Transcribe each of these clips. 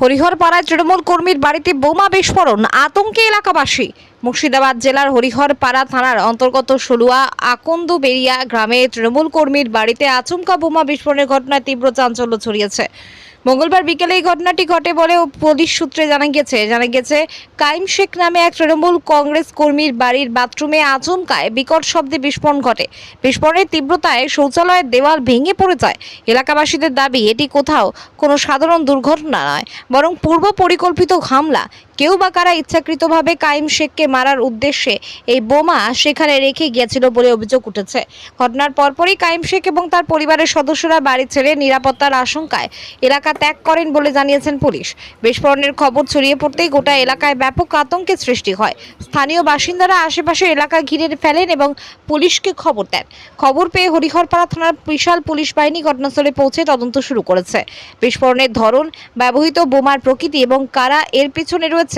হরিহরপাড়ায় তৃণমূল কর্মীর বাড়িতে বোমা বিস্ফোরণ আতঙ্কে এলাকাবাসী। মুর্শিদাবাদ জেলার হরিহরপাড়া থানার অন্তর্গত সলুয়া আকন্দ বেরিয়া গ্রামে তৃণমূল কর্মীর বাড়িতে আচমকা বোমা বিস্ফোরণের ঘটনায় তীব্র চাঞ্চল্য ছড়িয়েছে। মঙ্গলবার বিকেলে এই ঘটনাটি ঘটে বলে পুলিশ সূত্রে জানা গেছে জানা গেছে কাইম শেখ নামে এক তৃণমূল কংগ্রেস কর্মীর বাড়ির বাথরুমে আচমকায় বিকট শব্দে বিস্ফোরণ ঘটে। বিস্ফোরণের তীব্রতায় শৌচালয়ের দেওয়াল ভেঙে পড়ে যায়। এলাকাবাসীদের দাবি, এটি কোথাও কোনো সাধারণ দুর্ঘটনা নয়, বরং পূর্ব পরিকল্পিত হামলা। কেউ বা কারা ইচ্ছাকৃতভাবে কাইম শেখকে মারার উদ্দেশ্যে এই বোমা সেখানে রেখে গিয়েছিল বলে অভিযোগ উঠেছে। ঘটনার পরপরই কাইম শেখ এবং তার পরিবারের সদস্যরা বাড়ি ছেড়ে নিরাপত্তার আশঙ্কায় এলাকা ত্যাগ করেন বলে জানিয়েছেন পুলিশ। বিস্ফোরণের খবর ছড়িয়ে পড়তেই গোটা এলাকায় ব্যাপক আতঙ্কের সৃষ্টি হয়। স্থানীয় বাসিন্দারা আশেপাশে এলাকা ঘিরে ফেলেন এবং পুলিশকে খবর দেন। খবর পেয়ে হরিহরপাড়া থানার বিশাল পুলিশ বাহিনী ঘটনাস্থলে পৌঁছে তদন্ত শুরু করেছে। বিস্ফোরণের ধরন, ব্যবহৃত বোমার প্রকৃতি এবং কারা এর পিছনে রয়েছে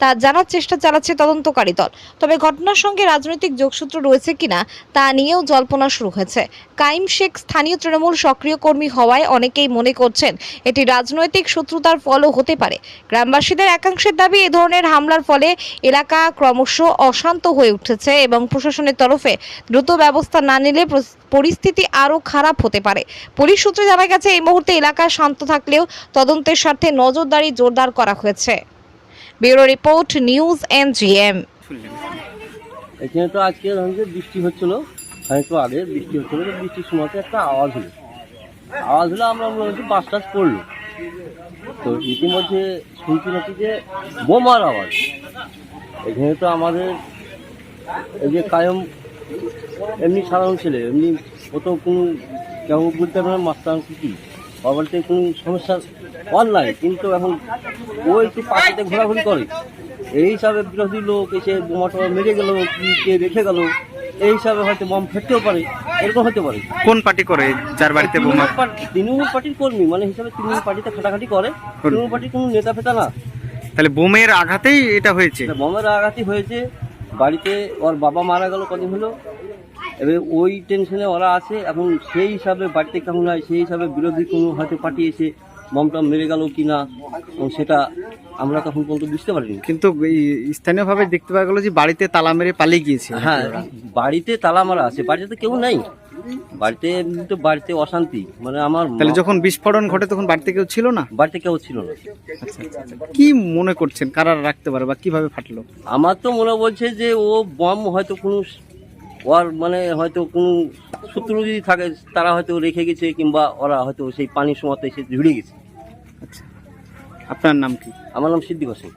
তা জানার চেষ্টা চালাচ্ছে তদন্তকারী দল। তবে ঘটনার সঙ্গে রাজনৈতিক যোগসূত্র রয়েছে কিনা, তা নিয়েও জল্পনা শুরু হয়েছে। কাইম শেখ স্থানীয় তৃণমূল সক্রিয় কর্মী হওয়ায় অনেকেই মনে করছেন, এটি রাজনৈতিক শত্রুতার ফলও হতে পারে। গ্রামবাসীদের একাংশের দাবি, এ ধরনের হামলার ফলে এলাকা ক্রমশ অশান্ত হয়ে উঠেছে এবং প্রশাসনের তরফে দ্রুত ব্যবস্থা না নিলে পরিস্থিতি আরও খারাপ হতে পারে। পুলিশ সূত্রে জানা গেছে, এই মুহূর্তে এলাকা শান্ত থাকলেও তদন্তের স্বার্থে নজরদারি জোরদার করা হয়েছে। ব্যুরো রিপোর্ট, নিউজ এনজিএম এখানে তো আজকে ধরুন যে বৃষ্টি হচ্ছিল একটু আগে বৃষ্টি হচ্ছিল বৃষ্টির সময় একটা আওয়াজ হলো। আওয়াজ হলো আমরা মনে হচ্ছে বাস টাস পড়ল তো ইতিমধ্যে শুনছি নাকি যে বোমার আওয়াজ। এখানে তো আমাদের এই যে কায়ম, এমনি সাধারণ ছেলে, এমনি ও তো কোনো কেউ বলতে পারে মাস্টার কি? বাবারতে কোনো সমস্যা অনলাইন কিন্তু এখন ও একটু পাখিতে ঘোরাঘুরি করে। এই হিসাবে বিরোধী লোক এসে বোমা টোমা মেরে গেল কি কে রেখে গেল এই হিসাবে হয়তো বম ফেটতেও পারে এরকম হতে পারে। কোন পার্টি করে? যার বাড়িতে বোমা? তৃণমূল পার্টির কর্মী মানে হিসাবে তৃণমূল পার্টিতে খাটাখাটি করে তৃণমূল পার্টির কোনো নেতা ফেতা না। তাহলে বোমের আঘাতেই এটা হয়েছে? বোমের আঘাতই হয়েছে বাড়িতে ওর বাবা মারা গেল কদিন হলো এবার ওই টেনশনে ওরা আছে এখন সেই হিসাবে বাড়িতে কেমন হয় সেই হিসাবে বিরোধী কোনো হয়তো পার্টি এসে বমটা মেরে গেল কি না এবং সেটা আমরা তখন পর্যন্ত বুঝতে পারিনি। কিন্তু এই স্থানীয়ভাবে দেখতে পাওয়া গেল যে বাড়িতে তালা মেরে পালিয়ে গিয়েছে। হ্যাঁ বাড়িতে তালা মারা আছে বাড়িতে তো কেউ নাই। বাড়িতে তো বাড়িতে অশান্তি মানে আমার তাহলে যখন বিস্ফোরণ ঘটে তখন বাড়িতে কেউ ছিল না? বাড়িতে কেউ ছিল না। কি মনে করছেন কারা রাখতে পারে বা কীভাবে ফাটলো? আমার তো মনে বলছে যে ও বম হয়তো কোনো ওর মানে হয়তো কোনো সূত্র যদি থাকে তারা হয়তো রেখে গেছে কিংবা ওরা হয়তো সেই পানির সময় এসে ঝুড়ে গেছে। আচ্ছা। আপনার নাম কি? আমার নাম সিদ্দিক হোসেন।